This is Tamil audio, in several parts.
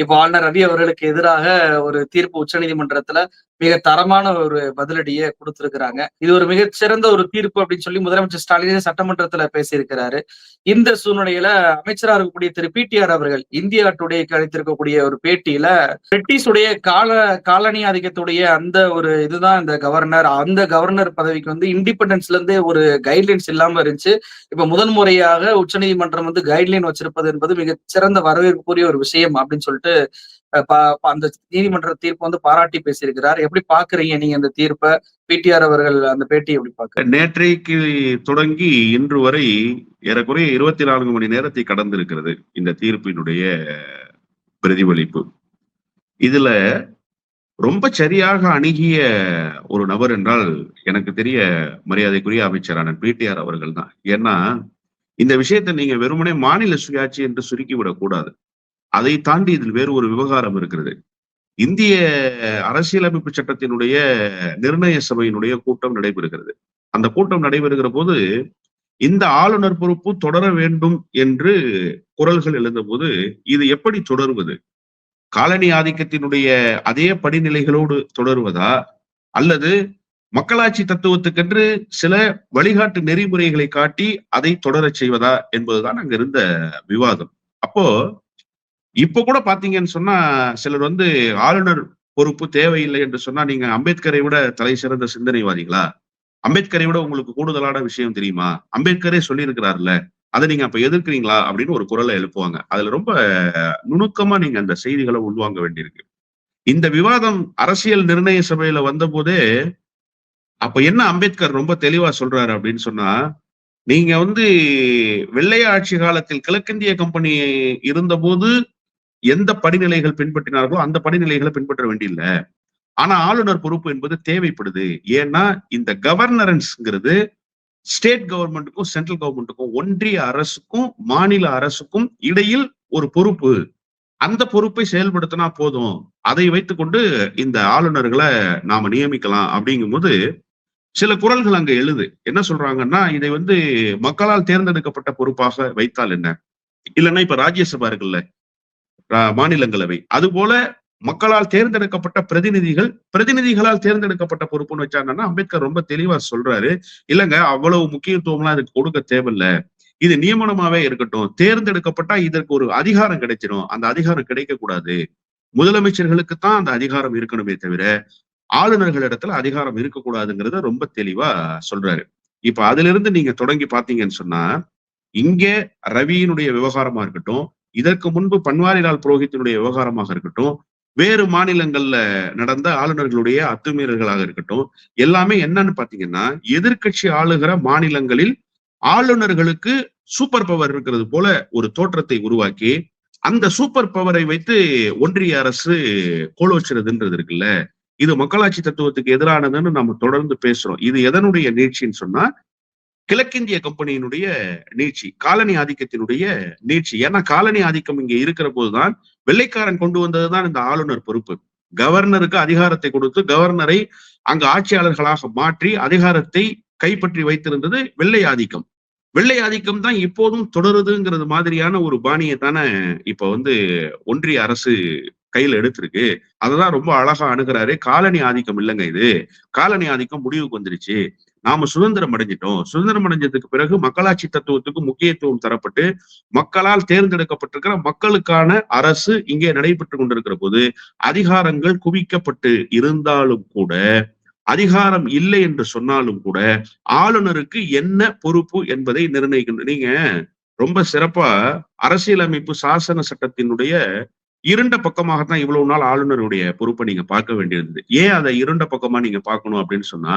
இப்ப ஆளுநர் ரவி அவர்களுக்கு எதிராக ஒரு தீர்ப்பு உச்சநீதிமன்றத்துல மிக தரமான ஒரு பதிலடியை கொடுத்திருக்கிறாங்க. இது ஒரு மிகச்சிறந்த ஒரு தீர்ப்பு அப்படின்னு சொல்லி முதலமைச்சர் ஸ்டாலின் சட்டமன்றத்துல பேசியிருக்கிறாரு. இந்த சூழ்நிலையில அமைச்சராக இருக்கக்கூடிய திரு. பிடிஆர் அவர்கள் இந்தியா டுடேக்கு அளித்திருக்கக்கூடிய ஒரு பேட்டியில பிரிட்டிஷுடைய கால காலனி ஆதிக்கத்துடைய அந்த ஒரு இதுதான் இந்த கவர்னர். அந்த கவர்னர் பதவிக்கு வந்து இண்டிபெண்டன்ஸ்ல இருந்து ஒரு கைட்லைன்ஸ் இல்லாம இருந்துச்சு. இப்ப முதன் முறையாக உச்சநீதிமன்றம் வந்து கைட்லைன் வச்சிருப்பது என்பது மிக சிறந்த வரவேற்புக்குரிய ஒரு விஷயம் அப்படின்னு சொல்லிட்டு அந்த நீதிமன்ற தீர்ப்பு வந்து பாராட்டி பேசியிருக்கிறார். எப்படி பாக்குறீங்க நீங்க அந்த தீர்ப்பை? பிடிஆர் அவர்கள் அந்த பேட்டி எப்படி பாக்க நேற்றைக்கு தொடங்கி இன்று வரை ஏறக்குறைய இருபத்தி நான்கு மணி நேரத்தை கடந்திருக்கிறது இந்த தீர்ப்பினுடைய பிரதிபலிப்பு. இதுல ரொம்ப சரியாக அணுகிய ஒரு நபர் என்றால் எனக்கு தெரிய மரியாதைக்குரிய அமைச்சரான பிடிஆர் அவர்கள் தான். ஏன்னா இந்த விஷயத்தை நீங்க வெறுமனே மாநில சுயாட்சி என்று சுருக்கி விடக்கூடாது அதை தாண்டி இதில் வேறு ஒரு விவகாரம் இருக்கிறது. இந்திய அரசியலமைப்பு சட்டத்தினுடைய நிர்ணய சபையினுடைய கூட்டம் நடைபெறுகிறது. அந்த கூட்டம் நடைபெறுகிற போது இந்த ஆளுநர் பொறுப்பு தொடர வேண்டும் என்று குரல்கள் எழுந்தபோது இது எப்படி தொடருவது? காலனி ஆதிக்கத்தினுடைய அதே படிநிலைகளோடு தொடருவதா? அல்லது மக்களாட்சி தத்துவத்துக்கென்று சில வழிகாட்டு நெறிமுறைகளை காட்டி அதை தொடரச் செய்வதா என்பதுதான் அங்க இருந்த விவாதம். அப்போ இப்ப கூட பாத்தீங்கன்னு சொன்னா சிலர் வந்து ஆளுநர் பொறுப்பு தேவையில்லை என்று சொன்னா நீங்க அம்பேத்கரை விட தலை சிறந்த சிந்தனைவாதிகளா? அம்பேத்கரை விட உங்களுக்கு கூடுதலான விஷயம் தெரியுமா? அம்பேத்கரே சொல்லியிருக்கிறாருல அதை நீங்க அப்ப எதிர்க்கிறீங்களா? அப்படின்னு ஒரு குரலை எழுப்புவாங்க. அதுல ரொம்ப நுணுக்கமா நீங்க அந்த செய்திகளை உள்வாங்க வேண்டியிருக்கு. இந்த விவாதம் அரசியல் நிர்ணய சபையில வந்த போதே அப்ப என்ன அம்பேத்கர் ரொம்ப தெளிவா சொல்றாரு அப்படின்னு சொன்னா நீங்க வந்து வெள்ளைய ஆட்சி காலத்தில் கிழக்கிந்திய கம்பெனி இருந்தபோது எந்த படிநிலைகள் பின்பற்றினார்களோ அந்த படிநிலைகளை பின்பற்ற வேண்டியில்ல. ஆனா ஆளுநர் பொறுப்பு என்பது தேவைப்படுது. ஏன்னா இந்த கவர்னரன்ஸ்ங்கிறது ஸ்டேட் கவர்மெண்ட்டுக்கும் சென்ட்ரல் கவர்மெண்ட்டுக்கும் ஒன்றிய அரசுக்கும் மாநில அரசுக்கும் இடையில் ஒரு பொறுப்பு. அந்த பொறுப்பை செயல்படுத்தினா போதும். அதை வைத்துக்கொண்டு இந்த ஆளுநர்களை நாம நியமிக்கலாம் அப்படிங்கும்போது சில குரல்கள் அங்க எழுது. என்ன சொல்றாங்கன்னா இதை வந்து மக்களால் தேர்ந்தெடுக்கப்பட்ட பொறுப்பாக வைத்தால் என்ன? இல்லைன்னா இப்ப ராஜ்யசபா இருக்குல்ல மாநிலங்களவை. அதுபோல மக்களால் தேர்ந்தெடுக்கப்பட்ட பிரதிநிதிகள் பிரதிநிதிகளால் தேர்ந்தெடுக்கப்பட்ட பொறுப்புன்னு வச்சாங்கன்னா அம்பேத்கர் ரொம்ப தெளிவா சொல்றாரு. இல்லைங்க அவ்வளவு முக்கியத்துவம்லாம் இதுக்கு கொடுக்க தேவையில்ல. இது நியமனமாவே இருக்கட்டும். தேர்ந்தெடுக்கப்பட்டா இதற்கு ஒரு அதிகாரம் கிடைச்சிடும் அந்த அதிகாரம் கிடைக்க கூடாது முதலமைச்சர்களுக்கு தான் அந்த அதிகாரம் இருக்கணுமே தவிர ஆளுநர்கள் இடத்துல அதிகாரம் இருக்கக்கூடாதுங்கிறத ரொம்ப தெளிவா சொல்றாரு. இப்ப அதுல இருந்து நீங்க தொடங்கி பாத்தீங்கன்னு சொன்னா இங்க ரவியினுடைய விவகாரமா இருக்கட்டும் இதற்கு முன்பு பன்வாரிலால் புரோஹித்தினுடைய விவகாரமாக இருக்கட்டும் வேறு மாநிலங்கள்ல நடந்த ஆளுநர்களுடைய அத்துமீறல்களாக இருக்கட்டும் எல்லாமே என்னன்னு பாத்தீங்கன்னா எதிர்கட்சி ஆளுகிற மாநிலங்களில் ஆளுநர்களுக்கு சூப்பர் பவர் இருக்கிறது போல ஒரு தோற்றத்தை உருவாக்கி அந்த சூப்பர் பவரை வைத்து ஒன்றிய அரசு கோலோச்சுறதுன்றது இருக்குல்ல. இது மக்களாட்சி தத்துவத்துக்கு எதிரானதுன்னு நம்ம தொடர்ந்து பேசுறோம். இது எதனுடைய நீட்சின்னு சொன்னா கிழக்கிந்திய கம்பெனியினுடைய நீட்சி காலனி ஆதிக்கத்தினுடைய நீட்சி. ஏன்னா காலனி ஆதிக்கம் இங்க இருக்கிற போதுதான் வெள்ளைக்காரன் கொண்டு வந்ததுதான் இந்த ஆளுநர் பொறுப்பு. கவர்னருக்கு அதிகாரத்தை கொடுத்து கவர்னரை அங்கு ஆட்சியாளர்களாக மாற்றி அதிகாரத்தை கைப்பற்றி வைத்திருந்தது வெள்ளை ஆதிக்கம். வெள்ளை ஆதிக்கம் தான் இப்போதும் தொடருதுங்கிறது மாதிரியான ஒரு பாணியை தானே இப்ப வந்து ஒன்றிய அரசு கையில எடுத்திருக்கு. அததான் ரொம்ப அழகா அணுகிறாரு. காலனி ஆதிக்கம் இல்லைங்க இது. காலனி ஆதிக்கம் முடிவுக்கு வந்துருச்சு. நாம சுதந்திரம் அடைஞ்சிட்டோம். சுதந்திரம் அடைஞ்சதுக்கு பிறகு மக்களாட்சி தத்துவத்துக்கு முக்கியத்துவம் தரப்பட்டு மக்களால் தேர்ந்தெடுக்கப்பட்டிருக்கிற மக்களுக்கான அரசு இங்கே நடைபெற்று கொண்டிருக்கிற போது அதிகாரங்கள் குவிக்கப்பட்டு இருந்தாலும் கூட அதிகாரம் இல்லை என்று சொன்னாலும் கூட ஆளுநருக்கு என்ன பொறுப்பு என்பதை நிர்ணயிக்கின்ற நீங்க ரொம்ப சிறப்பா அரசியலமைப்பு சாசன சட்டத்தினுடைய இருண்ட பக்கமாக தான் இவ்வளவு நாள் ஆளுநருடைய பொறுப்பை நீங்க பார்க்க வேண்டியிருந்தது. ஏன் அதை இருண்ட பக்கமா நீங்க பார்க்கணும் அப்படின்னு சொன்னா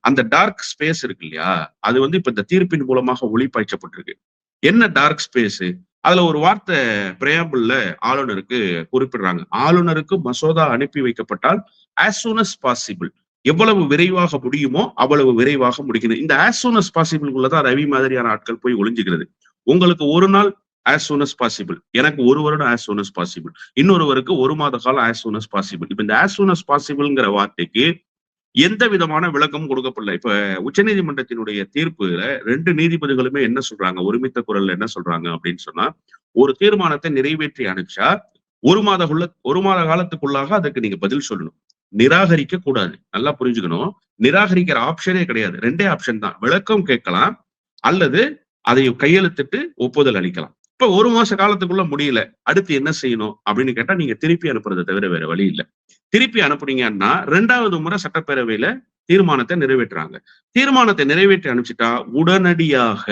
அந்த டார்க் ஸ்பேஸ் இருக்கு இல்லையா? அது வந்து இப்ப இந்த தீர்ப்பின் மூலமாக ஒளிப்பாய்ச்சப்பட்டிருக்கு என்ன டார்க் ஸ்பேஸ் அதுல ஒரு வார்த்தை பிரேம்பிள்ல ஆளுநருக்கு குறிப்பிடுறாங்க. ஆளுநருக்கு மசோதா அனுப்பி வைக்கப்பட்டால் ஆஸ் சூன் அஸ் பாசிபிள் எவ்வளவு விரைவாக முடியுமோ அவ்வளவு விரைவாக முடிக்கணும் இந்த ஆஸ் சூன் அஸ் பாசிபிள் உள்ளதான் ரவி மாதிரியான ஆட்கள் போய் ஒளிஞ்சுக்கிறது உங்களுக்கு ஒரு நாள் ஆஸ் சூன் அஸ் பாசிபிள் எனக்கு ஒரு வருடம் ஆஸ் சூன் அஸ் பாசிபிள் இன்னொருவருக்கு ஒரு மாத காலம் ஆஸ் சூன் அஸ் பாசிபிள் இப்ப இந்த ஆஸ் சூன் அஸ் பாசிபிள்ங்கிற வார்த்தைக்கு எந்த விதமான விளக்கமும் கொடுக்கப்படல. இப்ப உச்சநீதிமன்றத்தினுடைய தீர்ப்புல ரெண்டு நீதிபதிகளுமே என்ன சொல்றாங்க? ஒருமித்த குரல்ல என்ன சொல்றாங்க அப்படின்னு சொன்னா ஒரு தீர்மானத்தை நிறைவேற்றி அனுப்பிச்சா ஒரு மாத உள்ள ஒரு மாத காலத்துக்குள்ளாக அதுக்கு நீங்க பதில் சொல்லணும். நிராகரிக்க கூடாது. நல்லா புரிஞ்சுக்கணும். நிராகரிக்கிற ஆப்ஷனே கிடையாது. ரெண்டே ஆப்ஷன் தான். விளக்கம் கேட்கலாம். அல்லது அதை கையெழுத்திட்டு ஒப்புதல் அளிக்கலாம். இப்ப ஒரு மாச காலத்துக்குள்ள முடியல. அடுத்து என்ன செய்யணும்? அப்படின்னு கேட்டா நீங்க திருப்பி அனுப்புறதை தவிர வேற வழி இல்லை. திருப்பி அனுப்புனீங்கன்னா ரெண்டாவது முறை சட்டப்பேரவையில தீர்மானத்தை நிறைவேற்றுறாங்க. தீர்மானத்தை நிறைவேற்றி அனுப்பிச்சிட்டா உடனடியாக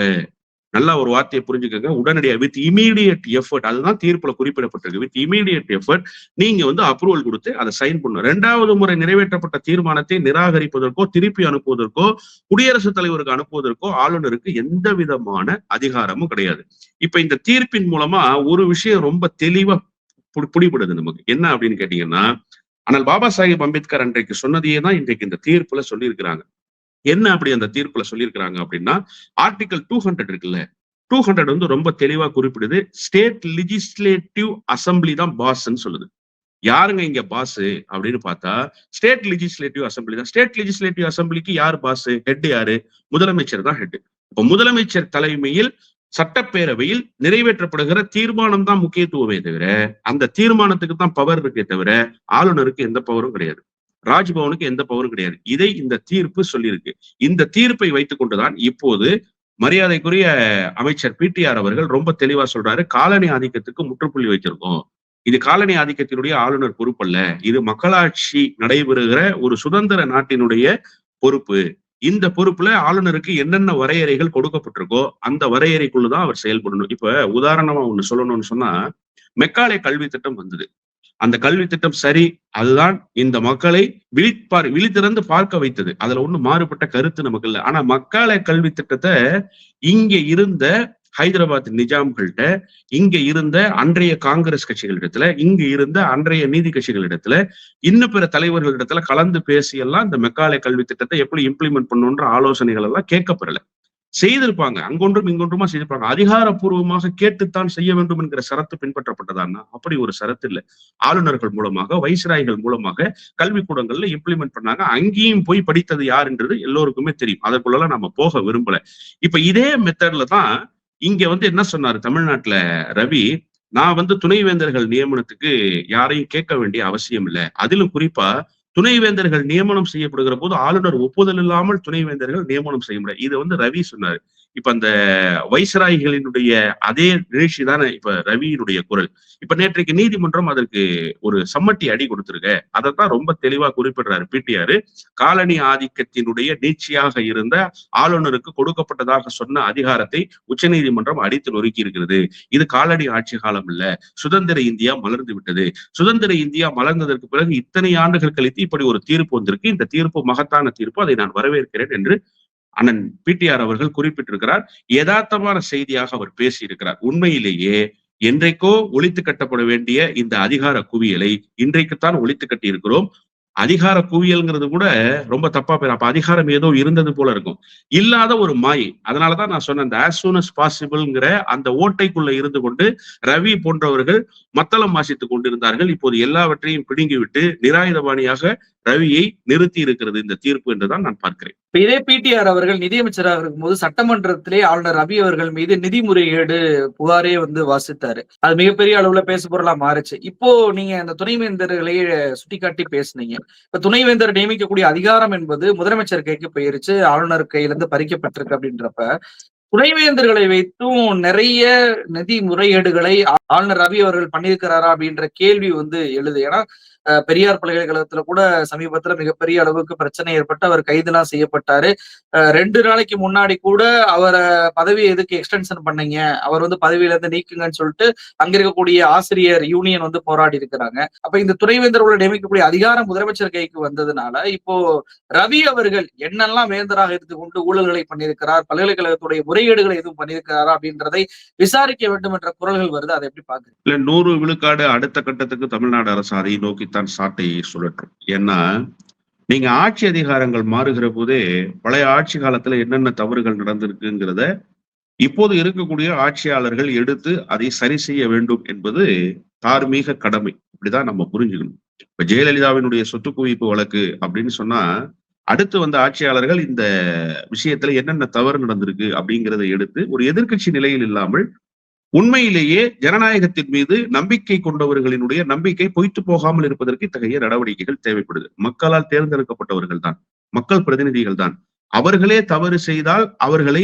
நல்லா ஒரு வார்த்தையை புரிஞ்சுக்கோங்க. உடனடியாக வித் இமீடியட் எஃபர்ட் அதுதான் தீர்ப்புல குறிப்பிடப்பட்டிருக்கு. வித் இமீடியட் எஃபர்ட் நீங்க வந்து அப்ரூவல் கொடுத்து அதை சைன் பண்ணணும். ரெண்டாவது முறை நிறைவேற்றப்பட்ட தீர்மானத்தை நிராகரிப்பதற்கோ திருப்பி அனுப்புவதற்கோ குடியரசுத் தலைவருக்கு அனுப்புவதற்கோ ஆளுநருக்கு எந்த விதமான அதிகாரமும் கிடையாது. இப்ப இந்த தீர்ப்பின் மூலமா ஒரு விஷயம் ரொம்ப தெளிவா புடிபடுது பிடிபடுது நமக்கு. என்ன அப்படின்னு கேட்டீங்கன்னா ஆனால் பாபா சாஹிப் அம்பேத்கர் அன்றைக்கு சொன்னதையே தான் இன்றைக்கு இந்த தீர்ப்புல சொல்லியிருக்கிறாங்க. என்ன அப்படி அந்த தீர்ப்புல சொல்லியிருக்கிறாங்க அப்படின்னா ஆர்டிகல் டூ ஹண்ட்ரட் இருக்குல்ல டூ ஹண்ட்ரட் வந்து ரொம்ப தெளிவா குறிப்பிடுது. ஸ்டேட் லெஜிஸ்லேட்டிவ் அசம்பிளி தான் பாஸ்ன்னு சொல்லுது. யாருங்க இங்க பாஸ் அப்படின்னு பார்த்தா ஸ்டேட் லெஜிஸ்லேட்டிவ் அசம்பிளி தான். ஸ்டேட் லெஜிஸ்லேட்டிவ் அசம்பிளிக்கு யார் பாஸ் ஹெட் யாரு? முதலமைச்சர் தான் ஹெட் இப்ப முதலமைச்சர் தலைமையில் சட்டப்பேரவையில் நிறைவேற்றப்படுகிற தீர்மானம் தான் முக்கியத்துவமே தவிர அந்த தீர்மானத்துக்கு தான் பவர் இருக்கே தவிர ஆளுநருக்கு எந்த பவரும் கிடையாது. ராஜ்பவனுக்கு எந்த பவரும் கிடையாது. இதை இந்த தீர்ப்பு சொல்லியிருக்கு. இந்த தீர்ப்பை வைத்துக் கொண்டுதான் இப்போது மரியாதைக்குரிய அமைச்சர் பிடிஆர் அவர்கள் ரொம்ப தெளிவா சொல்றாரு. காலனி ஆதிக்கத்துக்கு முற்றுப்புள்ளி வைத்திருக்கோம். இது காலனி ஆதிக்கத்தினுடைய ஆளுநர் பொறுப்பல்ல. இது மக்களாட்சி நடைபெறுகிற ஒரு சுதந்திர நாட்டினுடைய பொறுப்பு. இந்த பொறுப்புல ஆளுநருக்கு என்னென்ன வரையறைகள் கொடுக்கப்பட்டிருக்கோ அந்த வரையறைக்குள்ளதான் அவர் செயல்படணும். இப்ப உதாரணமா ஒண்ணு சொல்லணும்னு சொன்னா மெக்காலே கல்வி திட்டம் வந்தது. அந்த கல்வி திட்டம் சரி அதுதான் இந்த மக்களை விழிப்பார் விழித்திறந்து பார்க்க வைத்தது. அதுல ஒண்ணு மாறுபட்ட கருத்து நமக்கு இல்லை. ஆனா மக்கால கல்வி திட்டத்தை இங்க இருந்த ஹைதராபாத் நிஜாம்கள்ட்ட இங்க இருந்த அன்றைய காங்கிரஸ் கட்சிகளிடத்துல இங்க இருந்த அன்றைய நீதி கட்சிகளிடத்துல இன்னும் பிற தலைவர்களிடத்துல கலந்து பேசியெல்லாம் இந்த மெக்காலே கல்வி திட்டத்தை எப்படி இம்ப்ளிமெண்ட் பண்ணுன்ற ஆலோசனைகள் எல்லாம் கேட்கப்படல. செய்திருப்பாங்க. அங்கொன்றும் இங்கொன்றுமா செய்திருப்பாங்க. அதிகாரப்பூர்வமாக கேட்டுத்தான் செய்ய வேண்டும் என்கிற சரத்து பின்பற்றப்பட்டதான்னா அப்படி ஒரு சரத்து இல்லை ஆளுநர்கள் மூலமாக வைசிராய்கள் மூலமாக கல்விக்கூடங்கள்ல இம்ப்ளிமெண்ட் பண்ணாங்க. அங்கேயும் போய் படித்தது யாருன்றது எல்லோருக்குமே தெரியும். அதற்குள்ளலாம் நம்ம போக விரும்பல. இப்ப இதே மெத்தட்ல தான் இங்க வந்து என்ன சொன்னாரு தமிழ்நாட்டுல ரவி? நான் வந்து துணைவேந்தர்கள் நியமனத்துக்கு யாரையும் கேட்க வேண்டிய அவசியம் இல்லை. அதிலும் குறிப்பா துணைவேந்தர்கள் நியமனம் செய்யப்படுகிற போது ஆளுநர் ஒப்புதல் இல்லாமல் துணைவேந்தர்கள் நியமனம் செய்ய முடியாது. இது வந்து ரவி சொன்னாரு. இப்ப அந்த வைசராய்களினுடைய அதே நிகழ்ச்சி தானே இப்ப ரவியினுடைய குரல். இப்ப நேற்றைக்கு நீதிமன்றம் அதற்கு ஒரு சம்மட்டி அடி கொடுத்திருக்க. அதைத்தான் ரொம்ப தெளிவா குறிப்பிடுறாரு பிடிஆர் காலனி ஆதிக்கத்தினுடைய நீட்சியாக இருந்த ஆளுநருக்கு கொடுக்கப்பட்டதாக சொன்ன அதிகாரத்தை உச்சநீதிமன்றம் அடித்து நொறுக்கி இருக்கிறது இது காலனி ஆட்சி காலம் இல்ல. சுதந்திர இந்தியா மலர்ந்து விட்டது. சுதந்திர இந்தியா மலர்ந்ததற்கு பிறகு இத்தனை ஆண்டுகள் கழித்து இப்படி ஒரு தீர்ப்பு வந்திருக்கு. இந்த தீர்ப்பு மகத்தான தீர்ப்பு. அதை நான் வரவேற்கிறேன் என்று அண்ணன் பிடிஆர் அவர்கள் குறிப்பிட்டிருக்கிறார் யதார்த்தமான செய்தியாக அவர் பேசியிருக்கிறார். உண்மையிலேயே என்றைக்கோ ஒழித்து கட்டப்பட வேண்டிய இந்த அதிகார குவியலை இன்றைக்குத்தான் ஒழித்து கட்டி இருக்கிறோம் அதிகார குவியல்ங்கிறது கூட ரொம்ப தப்பா பேர். அப்ப அதிகாரம் ஏதோ இருந்தது போல இருக்கும். இல்லாத ஒரு மாயை. அதனாலதான் நான் சொன்னேன் அந்த ஆஸ் சூன் அஸ் பாசிபிள்ங்கிற அந்த ஓட்டைக்குள்ள இருந்து கொண்டு ரவி போன்றவர்கள் மத்தளம் வாசித்துக் கொண்டிருந்தார்கள். இப்போது எல்லாவற்றையும் பிடுங்கிவிட்டு நிராயுதபாணியாக ரவியை நிறுத்தி இருக்கிறது இந்த தீர்ப்பு என்றுதான் நான் பார்க்கிறேன். இப்ப இதே பிடிஆர் அவர்கள் நிதியமைச்சராக இருக்கும்போது சட்டமன்றத்திலே ஆளுநர் ரவி அவர்கள் மீது நிதி முறைகேடு புகாரே வந்து வாசித்தாரு. அது மிகப்பெரிய அளவுல பேசு பொருளா மாறுச்சு. இப்போ நீங்க அந்த துணைவேந்தர்களை சுட்டிக்காட்டி பேசுனீங்க. இப்ப துணைவேந்தர் நியமிக்கக்கூடிய அதிகாரம் என்பது முதலமைச்சர் கைக்கு போயிருச்சு ஆளுநர் கையிலிருந்து பறிக்கப்பட்டிருக்கு அப்படின்றப்ப துணைவேந்தர்களை வைத்தும் நிறைய நிதி முறையீடுகளை ஆளுநர் ரவி அவர்கள் பண்ணியிருக்கிறாரா அப்படின்ற கேள்வி வந்து எழுது. ஏன்னா பெரியார் பல்கலைக்கழகத்துல கூட சமீபத்துல மிகப்பெரிய அளவுக்கு பிரச்சனை ஏற்பட்டு அவர் கைதுலாம் செய்யப்பட்டாரு. ரெண்டு நாளைக்கு முன்னாடி கூட அவரை பதவி எதுக்கு எக்ஸ்டென்ஷன் பண்ணீங்க? அவர் வந்து பதவியில இருந்து நீக்குங்கன்னு சொல்லிட்டு அங்க இருக்கக்கூடிய ஆசிரியர் யூனியன் வந்து போராடி இருக்கிறாங்க. அப்ப இந்த துணைவேந்தரோட நியமிக்கக்கூடிய அதிகாரம் முதலமைச்சர் கைக்கு வந்ததுனால இப்போ ரவி அவர்கள் என்னெல்லாம் வேந்தராக இருந்து கொண்டு ஊழல்களை பண்ணியிருக்கிறார் பல்கலைக்கழகத்துடைய முறைகேடுகளை எதுவும் பண்ணியிருக்கிறாரா அப்படின்றதை விசாரிக்க வேண்டும் என்ற குரல்கள் வருது. அதை எப்படி பாக்குறீங்க இல்ல நூறு விழுக்காடு அடுத்த கட்டத்துக்கு தமிழ்நாடு அரசு அதை தான் சாட்டை சுழற்றும் ஏன்னா நீங்க ஆட்சி அதிகாரங்கள் மாறுகிற போதே பழைய ஆட்சி காலத்துல என்னென்ன தவறுகள் நடந்திருக்குங்கிறத இப்போது இருக்கக்கூடிய ஆட்சியாளர்கள் எடுத்து அதை சரி செய்ய வேண்டும் என்பது தார்மீக கடமை. இப்படிதான் நம்ம புரிஞ்சுக்கணும். இப்ப ஜெயலலிதாவினுடைய சொத்து குவிப்பு வழக்கு அப்படின்னு சொன்னா அடுத்து வந்த ஆட்சியாளர்கள் இந்த விஷயத்துல என்னென்ன தவறு நடந்திருக்கு அப்படிங்கிறத எடுத்து ஒரு எதிர்க்கட்சி நிலையில் இல்லாமல் உண்மையிலேயே ஜனநாயகத்தின் மீது நம்பிக்கை கொண்டவர்களினுடைய நம்பிக்கை பொய்த்து போகாமல் இருப்பதற்கு இத்தகைய நடவடிக்கைகள் தேவைப்படுது. மக்களால் தேர்ந்தெடுக்கப்பட்டவர்கள் தான் மக்கள் பிரதிநிதிகள் தான். அவர்களே தவறு செய்தால் அவர்களை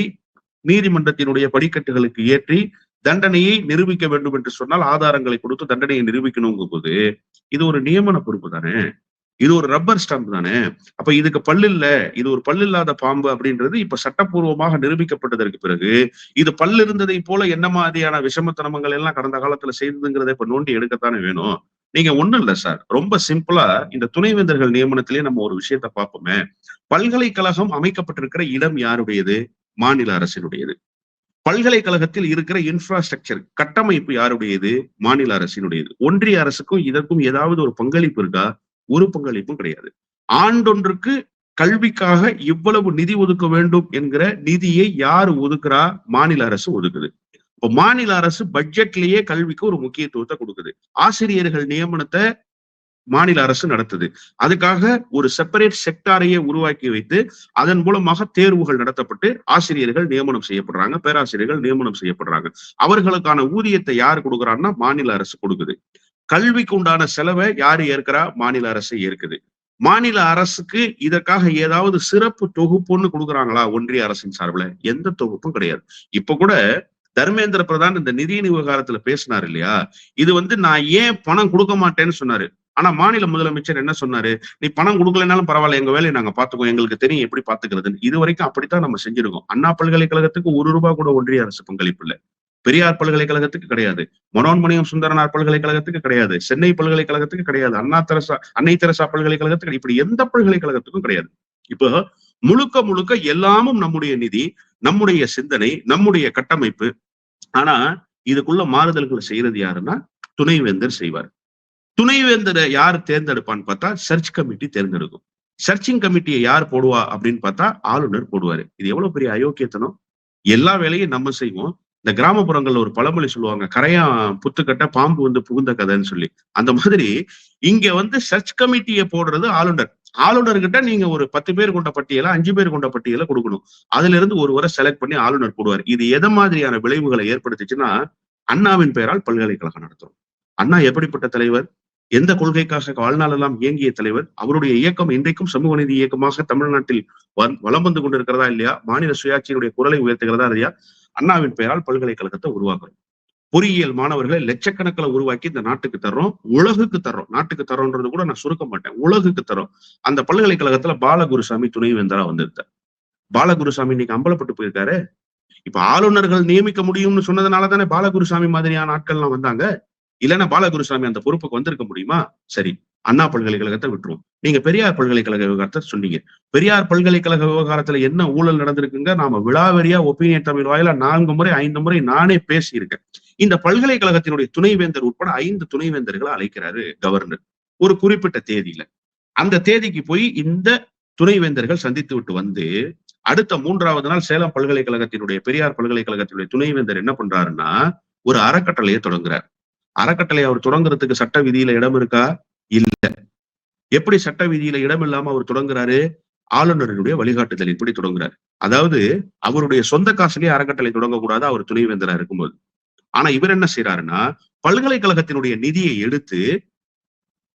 நீதிமன்றத்தினுடைய படிக்கட்டுகளுக்கு ஏற்றி தண்டனையை நிரூபிக்க வேண்டும் என்று சொன்னால் ஆதாரங்களை கொடுத்து தண்டனையை நிரூபிக்கணுங்கும் போது இது ஒரு நியமன பொறுப்பு தானே? இது ஒரு ரப்பர் ஸ்டாம்ப் தானே? அப்ப இதுக்கு பல்லு இல்ல. இது ஒரு பல்லு இல்லாத பாம்பு அப்படின்றது இப்ப சட்டப்பூர்வமாக நிரூபிக்கப்பட்டதற்கு பிறகு இது பல்லு இருந்ததை போல என்ன மாதிரியான விஷமத்தனமங்கள் எல்லாம் கடந்த காலத்துல செய்ததுங்கிறத இப்ப நோண்டி எடுக்கத்தானே வேணும்? நீங்க ஒண்ணும் இல்ல சார். ரொம்ப சிம்பிளா இந்த துணைவேந்தர்கள் நியமனத்திலே நம்ம ஒரு விஷயத்த பார்ப்போமே. பல்கலைக்கழகம் அமைக்கப்பட்டிருக்கிற இடம் யாருடையது? மாநில அரசினுடையது. பல்கலைக்கழகத்தில் இருக்கிற இன்ஃப்ராஸ்ட்ரக்சர் கட்டமைப்பு யாருடையது? மாநில அரசினுடையது. ஒன்றிய அரசுக்கும் இதற்கும் ஏதாவது ஒரு பங்களிப்பு இருக்கா? ஒரு பங்களிப்பும் கிடையாது. ஆண்டொன்றுக்கு கல்விக்காக இவ்வளவு நிதி ஒதுக்க வேண்டும் என்கிற நிதியை யார் ஒதுக்குறா? மாநில அரசு ஒதுக்குது. இப்போ மாநில அரசு பட்ஜெட்லயே கல்விக்கு ஒரு முக்கியத்துவத்தை கொடுக்குது. ஆசிரியர்கள் நியமனத்தை மாநில அரசு நடத்துது. அதுக்காக ஒரு செப்பரேட் செக்டாரையே உருவாக்கி வைத்து அதன் மூலமாக தேர்வுகள் நடத்தப்பட்டு ஆசிரியர்கள் நியமனம் செய்யப்படுறாங்க பேராசிரியர்கள் நியமனம் செய்யப்படுறாங்க. அவர்களுக்கான ஊதியத்தை யார் கொடுக்குறான்னா மாநில அரசு கொடுக்குது. கல்விக்கு உண்டான செலவை யாரு ஏற்கிறா? மாநில அரசு ஏற்குது. மாநில அரசுக்கு இதற்காக ஏதாவது சிறப்பு தொகுப்புன்னு கொடுக்குறாங்களா? ஒன்றிய அரசின் சார்பில் எந்த தொகுப்பும் கிடையாது. இப்ப கூட தர்மேந்திர பிரதான் இந்த நிதி விவகாரத்துல பேசினார் இல்லையா? இது வந்து நான் ஏன் பணம் கொடுக்க மாட்டேன்னு சொன்னாரு. ஆனா மாநில முதலமைச்சர் என்ன சொன்னாரு? நீ பணம் கொடுக்கலனாலும் பரவாயில்ல எங்க வேலையை நாங்க பாத்துக்கோம் எங்களுக்கு தெரியும் எப்படி பாத்துக்கிறதுன்னு இது வரைக்கும் அப்படித்தான் நம்ம செஞ்சிருக்கோம். அண்ணா பல்கலைக்கழகத்துக்கு ஒரு ரூபாய் கூட ஒன்றிய அரசு பங்களிப்பு இல்லை. பெரியார் பல்கலைக்கழகத்துக்கு கிடையாது. மனோன்மணியம் சுந்தரனார் பல்கலைக்கழகத்துக்கு கிடையாது. சென்னை பல்கலைக்கழகத்துக்கு கிடையாது. அண்ணா தெரசா அன்னை தெரசா பல்கலைக்கழகத்துக்கு இப்படி எந்த பல்கலைக்கழகத்துக்கும் கிடையாது. இப்போ முழுக்க முழுக்க எல்லாமும் நம்முடைய நிதி நம்முடைய சிந்தனை நம்முடைய கட்டமைப்பு. ஆனா இதுக்குள்ள மாறுதல்களை செய்யறது யாருன்னா துணைவேந்தர் செய்வார். துணைவேந்தரை யார் தேர்ந்தெடுப்பான்னு பார்த்தா சர்ச் கமிட்டி தேர்ந்தெடுக்கும். சர்ச்சிங் கமிட்டியை யார் போடுவா அப்படின்னு பார்த்தா ஆளுநர் போடுவாரு. இது எவ்வளவு பெரிய அயோக்கியத்தனம்? எல்லா வேலையும் நம்ம செய்வோம். இந்த கிராமப்புறங்கள்ல ஒரு பழமொழி சொல்லுவாங்க கரையா புத்துக்கட்ட பாம்பு வந்து புகுந்த கதைன்னு சொல்லி. அந்த மாதிரி இங்க வந்து சர்ச் கமிட்டியை போடுறது ஆளுநர். ஆளுநர்கிட்ட நீங்க ஒரு பத்து பேர் கொண்ட பட்டியலை அஞ்சு பேர் கொண்ட பட்டியலை கொடுக்கணும். அதுல இருந்து ஒருவரை செலக்ட் பண்ணி ஆளுநர் போடுவார். இது எதை மாதிரியான விளைவுகளை ஏற்படுத்துச்சுன்னா அண்ணாவின் பெயரால் பல்கலைக்கழகம் நடத்தும் அண்ணா எப்படிப்பட்ட தலைவர்? எந்த கொள்கைக்காக வாழ்நாள் எல்லாம் இயங்கிய தலைவர்? அவருடைய இயக்கம் இன்றைக்கும் சமூக நீதி இயக்கமாக தமிழ்நாட்டில் வலம் வந்து கொண்டிருக்கிறதா இல்லையா? மாநில சுயாட்சியினுடைய குரலை உயர்த்துகிறதா இல்லையா? அண்ணாவின் பெயரால் பல்கலைக்கழகத்தை உருவாக்குறோம். பொறியியல் மாணவர்களை லட்சக்கணக்கில் உருவாக்கி இந்த நாட்டுக்கு தர்றோம் உலகுக்கு தர்றோம். நாட்டுக்கு தரோன்றது கூட நான் சுருக்க மாட்டேன். உலகுக்கு தரோம் அந்த பல்கலைக்கழகத்துல பாலகுருசாமி துணைவேந்தரா வந்திருந்தார். பாலகுருசாமி இன்னைக்கு அம்பலப்பட்டு போயிருக்காரு. இப்ப ஆளுநர்கள் நியமிக்க முடியும்னு சொன்னதுனால தானே பாலகுருசாமி மாதிரியான ஆட்கள்லாம் வந்தாங்க? இல்லைன்னா பாலகுருசாமி அந்த பொறுப்புக்கு வந்திருக்க முடியுமா? சரி அண்ணா பல்கலைக்கழகத்தை விட்டுருவோம். நீங்க பெரியார் பல்கலைக்கழக விவகாரத்தை சொன்னீங்க. பெரியார் பல்கலைக்கழக விவகாரத்துல என்ன ஊழல் நடந்திருக்குங்க? நாம விழாவரியா ஒப்பீனியன் தமிழ் வாயில நான்கு முறை ஐந்து முறை நானே பேசியிருக்கேன். இந்த பல்கலைக்கழகத்தினுடைய துணைவேந்தர் உட்பட ஐந்து துணைவேந்தர்களை அழைக்கிறாரு கவர்னர். ஒரு குறிப்பிட்ட தேதியில. அந்த தேதிக்கு போய் இந்த துணைவேந்தர்கள் சந்தித்து விட்டு வந்து அடுத்த மூன்றாவது நாள் சேலம் பல்கலைக்கழகத்தினுடைய பெரியார் பல்கலைக்கழகத்தினுடைய துணைவேந்தர் என்ன பண்றாருன்னா ஒரு அறக்கட்டளையை தொடங்குறார். அறக்கட்டளை அவர் தொடங்குறதுக்கு சட்ட விதியில இடம் இருக்கா? இல்ல. எப்படி சட்ட விதியில இடம் இல்லாம அவர் தொடங்குறாரு? ஆளுநருடைய வழிகாட்டுதலின்படி தொடங்குறாரு. அதாவது அவருடைய சொந்த காசுலயே அறக்கட்டளை தொடங்கக்கூடாது அவர் துணைவேந்தரா இருக்கும்போது. ஆனா இவர் என்ன செய்யறாருன்னா பல்கலைக்கழகத்தினுடைய நிதியை எடுத்து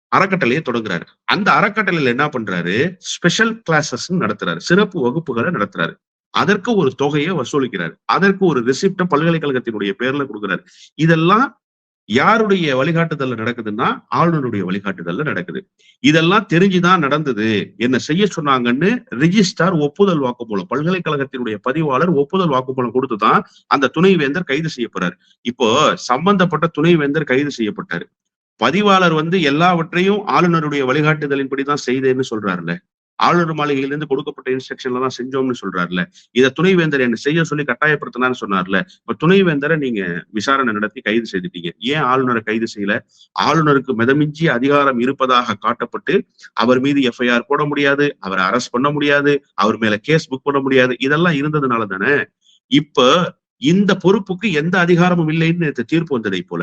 அறக்கட்டளையை தொடங்குறாரு. அந்த அறக்கட்டளையில என்ன பண்றாரு? ஸ்பெஷல் கிளாஸஸ் நடத்துறாரு. சிறப்பு வகுப்புகளை நடத்துறாரு. அதற்கு ஒரு தொகையை வசூலிக்கிறார். அதற்கு ஒரு ரிசிப்ட பல்கலைக்கழகத்தினுடைய பேர்ல கொடுக்குறாரு. இதெல்லாம் யாருடைய வழிகாட்டுதல்ல நடக்குதுன்னா ஆளுநருடைய வழிகாட்டுதல்ல நடக்குது. இதெல்லாம் தெரிஞ்சுதான் நடந்தது. என்ன செய்ய சொன்னாங்கன்னு ரிஜிஸ்டார் ஒப்புதல் வாக்குமூலம் பல்கலைக்கழகத்தினுடைய பதிவாளர் ஒப்புதல் வாக்குமூலம் கொடுத்துதான் அந்த துணைவேந்தர் கைது செய்யப்படுறாரு இப்போ சம்பந்தப்பட்ட துணைவேந்தர் கைது செய்யப்பட்டாரு. பதிவாளர் வந்து எல்லாவற்றையும் ஆளுநருடைய வழிகாட்டுதலின்படிதான் செய்தேன்னு சொல்றாருல்ல. ஆளுநர் மாளிகையிலிருந்து கொடுக்கப்பட்ட இன்ஸ்ட்ரக்ஷன்ல தான் செஞ்சோம்னு சொல்றாருல. இதை துணைவேந்தர் என்ன செய்ய சொல்லி கட்டாயப்படுத்தினான்னு சொன்னார்ல. இப்ப துணைவேந்தரை நீங்க விசாரணை நடத்தி கைது செய்துட்டீங்க. ஏன் ஆளுநரை கைது செய்யல? ஆளுநருக்கு மிதமிஞ்சி அதிகாரம் இருப்பதாக காட்டப்பட்டு அவர் மீது எஃப்ஐஆர் போட முடியாது அவரை அரெஸ்ட் பண்ண முடியாது அவர் மேல கேஸ் புக் பண்ண முடியாது. இதெல்லாம் இருந்ததுனால தானே இப்ப இந்த பொறுப்புக்கு எந்த அதிகாரமும் இல்லைன்னு தீர்ப்பு வந்ததை போல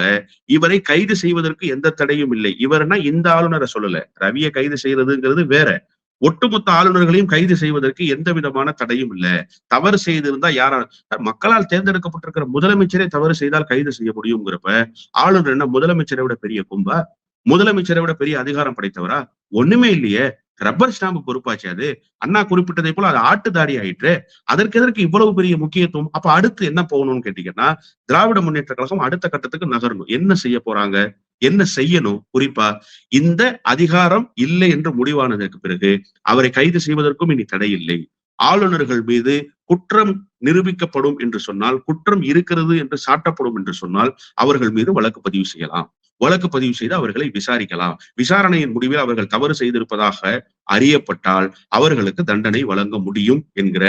இவரை கைது செய்வதற்கு எந்த தடையும் இல்லை. இவர்னா இந்த ஆளுநரை சொல்லல. ரவியை கைது செய்யறதுங்கிறது வேற. ஒட்டுமொத்த ஆளுநர்களையும் கைது செய்வதற்கு எந்த விதமான தடையும் இல்ல. தவறு செய்திருந்தா யாரா மக்களால் தேர்ந்தெடுக்கப்பட்டிருக்கிற முதலமைச்சரே தவறு செய்தால் கைது செய்ய முடியுங்கிறப்ப ஆளுநர் என்ன முதலமைச்சரை விட பெரிய கும்பா? முதலமைச்சரை விட பெரிய அதிகாரம் படைத்தவரா? ஒண்ணுமே இல்லையே. ரப்பர் ஸ்டாம்பு பொறுப்பாச்சு அது. அண்ணா குறிப்பிட்டதை போல அது ஆட்டுதாடி ஆயிற்று. அதற்கு எதற்கு இவ்வளவு பெரிய முக்கியத்துவம்? அப்ப அடுத்து என்ன போகணும்னு கேட்டீங்கன்னா திராவிட முன்னேற்ற கழகம் அடுத்த கட்டத்துக்கு நகரணும். என்ன செய்ய போறாங்க? என்ன செய்யணும்? குறிப்பா இந்த அதிகாரம் இல்லை என்று முடிவானதற்கு பிறகு அவரை கைது செய்வதற்கும் இனி தடை இல்லை. ஆளுநர்கள் மீது குற்றம் நிரூபிக்கப்படும் என்று சொன்னால் குற்றம் இருக்கிறது என்று சாட்டப்படும் என்று சொன்னால் அவர்கள் மீது வழக்கு பதிவு செய்யலாம். வழக்கு பதிவு செய்து அவர்களை விசாரிக்கலாம். விசாரணையின் முடிவில் அவர்கள் தவறு செய்திருப்பதாக அறியப்பட்டால் அவர்களுக்கு தண்டனை வழங்க முடியும் என்கிற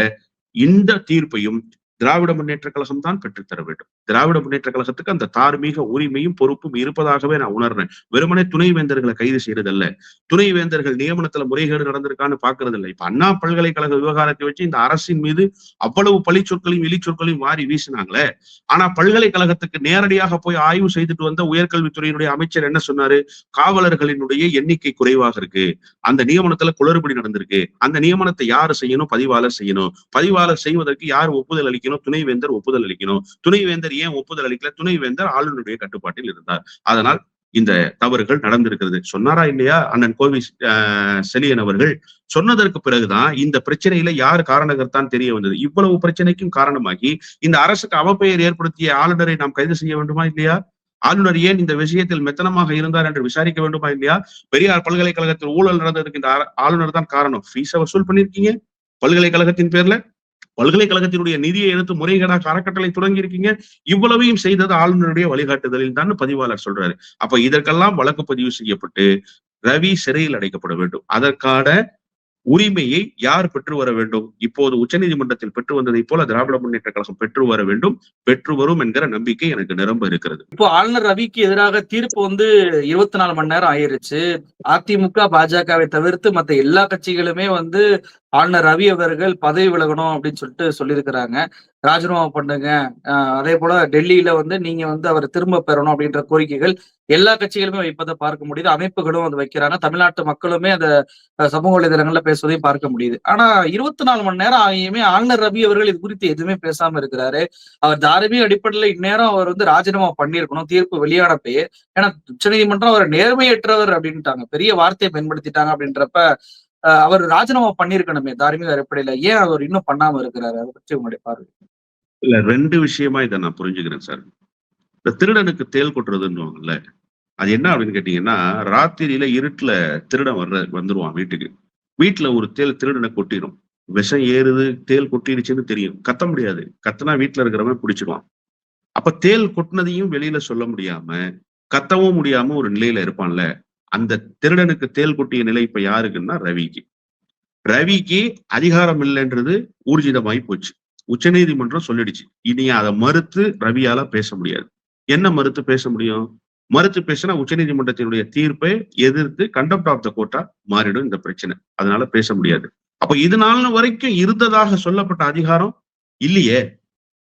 இந்த தீர்ப்பையும் திராவிட முன்னேற்ற கழகம் தான் பெற்றுத்தர வேண்டும். திராவிட முன்னேற்ற கழகத்துக்கு அந்த தார்மீக உரிமையும் பொறுப்பும் இருப்பதாகவே நான் உணர்றேன். வெறுமனே துணைவேந்தர்களை கைது செய்யறதல்ல. துணைவேந்தர்கள் நியமனத்துல முறைகேடு நடந்திருக்கான்னு பாக்குறது இப்ப அண்ணா பல்கலைக்கழக விவகாரத்தை வச்சு இந்த அரசின் மீது அவ்வளவு பழி சொற்களையும் இழி சொற்களையும் வாரி வீசினாங்களே. ஆனா பல்கலைக்கழகத்துக்கு நேரடியாக போய் ஆய்வு செய்துட்டு வந்த உயர்கல்வித்துறையினுடைய அமைச்சர் என்ன சொன்னாரு? காவலர்களினுடைய எண்ணிக்கை குறைவாக இருக்கு. அந்த நியமனத்துல குளறுபடி நடந்திருக்கு. அந்த நியமனத்தை யாரு செய்யணும்? பதிவாளர் செய்யணும். பதிவாளர் செய்வதற்கு யார் ஒப்புதல் அளிக்கணும்? துணைவேந்தர் ஒப்புதல் அளிக்கணும். துணைவேந்தர் ஏன் ஒப்புதல் அளிக்கல? துணைவேந்தர் ஆளுநருடைய கட்டுப்பாட்டில் இருந்தார். அதனால் இந்த தவறுகள் நடந்திருக்கிறது. சொன்னாரா இல்லையா? அண்ணன் கோவி செலியன் அவர்கள். சொன்னதற்கு பிறகுதான் இந்த பிரச்சனையில யார் காரணகர்த்தான் தெரிய வந்தது. இவ்வளவு பிரச்சனைக்கும் காரணமாகி இந்த அரசுக்கு அவப்பெயர் ஏற்படுத்திய ஆளுநரை நாம் கைது செய்ய வேண்டுமா இல்லையா? ஆளுநர் ஏன் இந்த விஷயத்தில் மெத்தனமாக இருந்தார் என்று விசாரிக்க வேண்டுமா இல்லையா? பெரியார் பல்கலைக்கழகத்தில் ஊழல் நடந்ததுக்கு இந்த ஆளுநர் தான் காரணம். ஃபீஸை வசூல் பண்ணிருக்கீங்க? பல்கலைக்கழகத்தின் பேர்ல? பல்கலைக்கழகத்தினுடைய நிதியை எடுத்து முறைகேடாக அறக்கட்டளை தொடங்கி இருக்கீங்க. இவ்வளவையும் செய்தது ஆளுநருடைய வழிகாட்டுதலில் தான் பதிவாளர் சொல்றாரு. அப்ப இதற்கெல்லாம் வழக்கு பதிவு செய்யப்பட்டு ரவி சிறையில் அடைக்கப்பட வேண்டும். அதற்கான உரிமையை யார் பெற்று வர வேண்டும்? இப்போது உச்சநீதிமன்றத்தில் பெற்று வந்ததை போல திராவிட முன்னேற்ற கழகம் பெற்று வர வேண்டும். பெற்று வரும் என்கிற நம்பிக்கை எனக்கு நிரம்ப இருக்கிறது. இப்போ ஆளுநர் ரவிக்கு எதிராக தீர்ப்பு வந்து இருபத்தி நாலு மணி நேரம் ஆயிருச்சு. அதிமுக பாஜகவை தவிர்த்து மத்த எல்லா கட்சிகளுமே வந்து ஆளுநர் ரவி அவர்கள் பதவி விலகணும் அப்படின்னு சொல்லிட்டு சொல்லியிருக்கிறாங்க. ராஜினாமா பண்ணுங்க. அதே போல டெல்லியில வந்து நீங்க வந்து அவரை திரும்ப பெறணும் அப்படின்ற கோரிக்கைகள் எல்லா கட்சிகளுமே வைப்பதை பார்க்க முடியுது. அமைப்புகளும் வந்து வைக்கிறாங்க. தமிழ்நாட்டு மக்களுமே அந்த சமூக வலைதளங்கள்ல பேசுவதையும் பார்க்க முடியுது. ஆனா இருபத்தி நாலு மணி நேரம் ஆகியுமே ஆளுநர் ரவி அவர்கள் இது குறித்து எதுவுமே பேசாம இருக்கிறாரு. அவர் தார்மீக அடிப்படையில இந்நேரம் அவர் வந்து ராஜினாமா பண்ணியிருக்கணும். தீர்ப்பு வெளியானப்பயே. ஏன்னா உச்சநீதிமன்றம் அவர் நேர்மையற்றவர் அப்படின்ட்டாங்க. பெரிய வார்த்தையை பயன்படுத்திட்டாங்க அப்படின்றப்ப அவர் ராஜினாமா பண்ணிருக்கணுமே தார்மீக அடிப்படையில ஏன் அவர் இன்னும் பண்ணாம இருக்கிறாரு? அதை பற்றி உங்களுடைய பார்வை. இல்ல ரெண்டு விஷயமா இதை நான் புரிஞ்சுக்கிறேன் சார். இந்த திருடனுக்கு தேல் கொட்டுறதுன்னுவாங்கல்ல அது என்ன அப்படின்னு கேட்டீங்கன்னா ராத்திரியில இருட்டுல திருடன் வர்ற வந்துருவான் வீட்டுக்கு. வீட்டுல ஒரு தேல் திருடனை கொட்டிடும் விஷம் ஏறுது தேல் கொட்டிடுச்சுன்னு தெரியும். கத்த முடியாது. கத்தனா வீட்டுல இருக்கிறவன் பிடிச்சிடுவான். அப்ப தேல் கொட்டினதையும் வெளியில சொல்ல முடியாம கத்தவும் முடியாம ஒரு நிலையில இருப்பான்ல. அந்த திருடனுக்கு தேல் கொட்டிய நிலை இப்ப யாருக்குன்னா ரவிக்கு. ரவிக்கு அதிகாரம் இல்லைன்றது ஊர்ஜிதமாயி போச்சு. உச்சநீதிமன்றம் சொல்லிடுச்சு. இனி அதை மறுத்து ரவியால பேச முடியாது. என்ன மறுத்து பேச முடியும்? மறுத்து பேசினா உச்சநீதிமன்றத்தினுடைய தீர்ப்பை எதிர்த்து கண்டப்ட் ஆஃப் த கோர்ட்டா மாறிடும் இந்த பிரச்சனை. அதனால பேச முடியாது. அப்ப இது நாள் வரைக்கும் இருந்ததாக சொல்லப்பட்ட அதிகாரம் இல்லையே?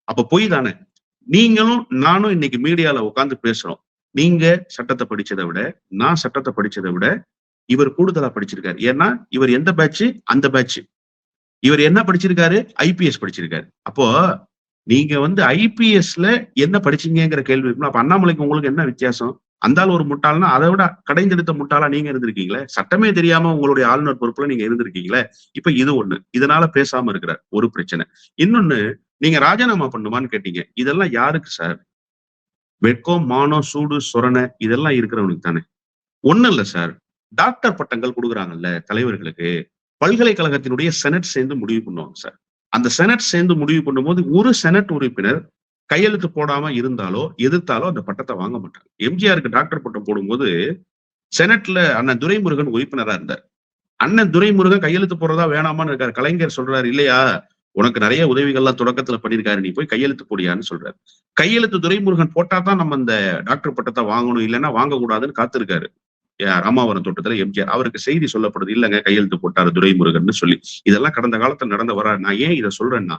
அப்ப பொய் தானே. நீங்களும் நானும் இன்னைக்கு மீடியால உட்காந்து பேசுறோம். நீங்க சட்டத்தை படிச்சதை விட நான் சட்டத்தை படிச்சதை விட இவர் கூடுதலா படிச்சிருக்காரு. ஏன்னா இவர் எந்த பேட்ச் அந்த பேட்ச் இவர் என்ன படிச்சிருக்காரு? ஐபிஎஸ் படிச்சிருக்காரு. அப்போ நீங்க வந்து ஐபிஎஸ்ல என்ன படிச்சீங்கிற கேள்வி இருக்கும் அப்ப அண்ணாமலைக்கு உங்களுக்கு என்ன வித்தியாசம்? அந்தால் ஒரு முட்டாள்னா அதை விட கடைந்தெடுத்த முட்டாளா நீங்க இருந்திருக்கீங்களே? சட்டமே தெரியாம உங்களுடைய ஆளுநர் பொறுப்புல நீங்க இருந்திருக்கீங்களே? இப்ப இது ஒண்ணு. இதனால பேசாம இருக்கிறார். ஒரு பிரச்சனை. இன்னொன்னு நீங்க ராஜினாமா பண்ணுமான்னு கேட்டீங்க. இதெல்லாம் யாருக்கு சார்? வெட்கம் மானம் சூடு சொரணை இதெல்லாம் இருக்கிறவனுக்கு தானே. ஒண்ணு இல்ல சார் டாக்டர் பட்டங்கள் கொடுக்குறாங்கல்ல தலைவர்களுக்கு. பல்கலைக்கழகத்தினுடைய செனட் சேர்ந்து முடிவு பண்ணுவாங்க சார் அந்த செனட் சேர்ந்து முடிவு பண்ணும்போது ஒரு செனட் உறுப்பினர் கையெழுத்து போடாம இருந்தாலோ எதிர்த்தாலோ அந்த பட்டத்தை வாங்க மாட்டாங்க. எம்ஜிஆருக்கு டாக்டர் பட்டம் போடும்போது செனட்ல அண்ணன் துரைமுருகன் உறுப்பினரா இருந்தார். அண்ணன் துரைமுருகன் கையெழுத்து போடுறதா வேணாமான்னு இருக்காரு. கலைஞர் சொல்றாரு இல்லையா? உனக்கு நிறைய உதவிகள்லாம் தொடக்கத்துல பண்ணிருக்காரு நீ போய் கையெழுத்து போடியான்னு சொல்றாரு. கையெழுத்து துரைமுருகன் போட்டா தான் நம்ம இந்த டாக்டர் பட்டத்தை வாங்கணும் இல்லைன்னா வாங்கக்கூடாதுன்னு காத்திருக்காரு. ராமாவரம் தோட்டத்துல எம்ஜிஆர். அவருக்கு செய்தி சொல்லப்படுது இல்லைங்க கையெழுத்து போட்டாரு துரைமுருகன் சொல்லி. இதெல்லாம் கடந்த காலத்துல நடந்த வர நான் ஏன் இதை சொல்றேன்னா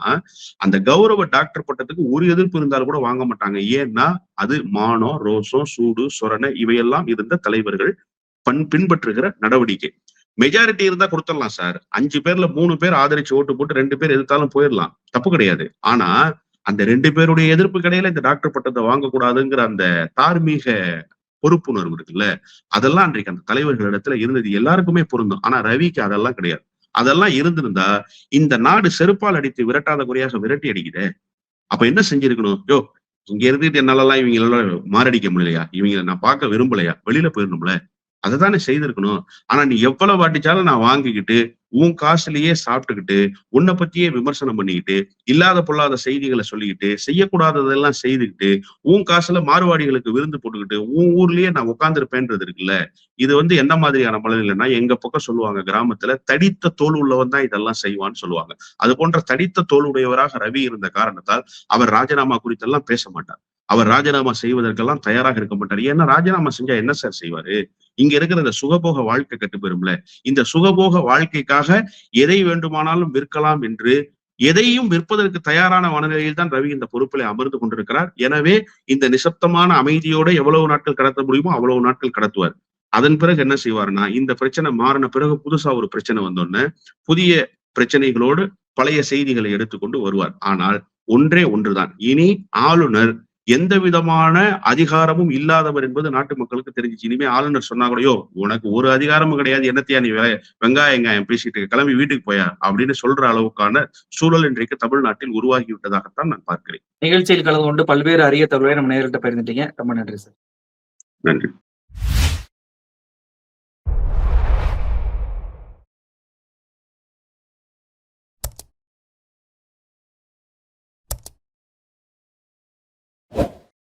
அந்த கௌரவ டாக்டர் பட்டத்துக்கு ஒரு எதிர்ப்பு இருந்தாலும் கூட வாங்க மாட்டாங்க. ஏன்னா அது மானம் ரோசம் சூடு சொரணை இவையெல்லாம் இருந்த தலைவர்கள் பண் பின்பற்றுகிற நடவடிக்கை. மெஜாரிட்டி இருந்தா கொடுத்துடலாம் சார் அஞ்சு பேர்ல மூணு பேர் ஆதரிச்சு ஓட்டு போட்டு ரெண்டு பேர் எதிர்த்தாலும் போயிடலாம். தப்பு கிடையாது. ஆனா அந்த ரெண்டு பேருடைய எதிர்ப்பு கிடையில இந்த டாக்டர் பட்டத்தை வாங்கக்கூடாதுங்கிற அந்த தார்மீக பொறுப்புணர்வு இருக்குல்ல அதெல்லாம் அன்றைக்கு அந்த தலைவர்களிடத்துல இருந்தது எல்லாருக்குமே பொருந்தும். ஆனா ரவிக்கு அதெல்லாம் கிடையாது. அதெல்லாம் இருந்திருந்தா இந்த நாடு செருப்பால் அடித்து விரட்டாத குறையாக விரட்டி அடிக்குதே. அப்ப என்ன செஞ்சிருக்கணும்? யோ இங்க இருந்துட்டு என்னாலலாம் இவங்களெல்லாம் மாரடிக்க முடியலையா? இவங்களை நான் பார்க்க விரும்பலையா? வெளியில போயிடணும்ல. அதை தானே செய்திருக்கணும். ஆனா நீ எவ்வளவு வாட்டிச்சாலும் நான் வாங்கிக்கிட்டு உன் காசுலயே சாப்பிட்டுக்கிட்டு உன்னை பத்தியே விமர்சனம் பண்ணிக்கிட்டு இல்லாத பொல்லாத செய்திகளை சொல்லிக்கிட்டு செய்யக்கூடாததெல்லாம் செய்துக்கிட்டு உன் காசுல மாறுவாடிகளுக்கு விருந்து போட்டுக்கிட்டு உன் ஊர்லயே நான் உட்கார்ந்துருப்பேன்றது இருக்குல்ல? இது வந்து என்ன மாதிரியான மனநிலைன்னா எங்க பக்கம் சொல்லுவாங்க கிராமத்துல தடித்த தோல் உள்ளவன் தான் இதெல்லாம் செய்வான்னு சொல்லுவாங்க. அது போன்ற தடித்த தோல் உடையவராக ரவி இருந்த காரணத்தால் அவர் ராஜினாமா குறித்தெல்லாம் பேச மாட்டார். அவர் ராஜினாமா செய்வதற்கெல்லாம் தயாராக இருக்க மாட்டார். ஏன்னா ராஜினாமா செஞ்சா என்ன சார் செய்வாரு? இங்க இருக்கிற இந்த சுகபோக வாழ்க்கை கட்டுப்பெறும்ல இந்த சுகபோக வாழ்க்கைக்காக எதை வேண்டுமானாலும் விற்கலாம் என்று எதையும் விற்பதற்கு தயாரான மனநிலையில் தான் ரவி இந்த பொறுப்பில் அமர்ந்து கொண்டிருக்கிறார். எனவே இந்த நிசப்தமான அமைதியோட எவ்வளவு நாட்கள் கடத்த முடியுமோ அவ்வளவு நாட்கள் கடத்துவார். அதன் பிறகு என்ன செய்வாருன்னா இந்த பிரச்சனை மாறின பிறகு புதுசா ஒரு பிரச்சனை வந்தோடனே புதிய பிரச்சனைகளோடு பழைய செய்திகளை எடுத்துக்கொண்டு வருவார். ஆனால் ஒன்றே ஒன்றுதான். இனி ஆளுநர் எந்த விதமான அதிகாரமும் இல்லாதவர் என்பது நாட்டு மக்களுக்கு தெரிஞ்சிச்சு. இனிமே ஆளுநர் சொன்னா கூடயோ உனக்கு ஒரு அதிகாரமும் கிடையாது. என்னத்தையா நீ வே- வெங்காயம் வெங்காயம் பேசிட்டு கிளம்பி வீட்டுக்கு போயா? அப்படின்னு சொல்ற அளவுக்கான சூழல் இன்றைக்கு தமிழ்நாட்டில் உருவாகி விட்டதாகத்தான் நான் பார்க்கிறேன். நிகழ்ச்சியில் கலந்து கொண்டு பல்வேறு அரிய தகவலை நம்ம நேரிட்ட பகிர்ந்துட்டீங்க. ரொம்ப நன்றி சார். நன்றி.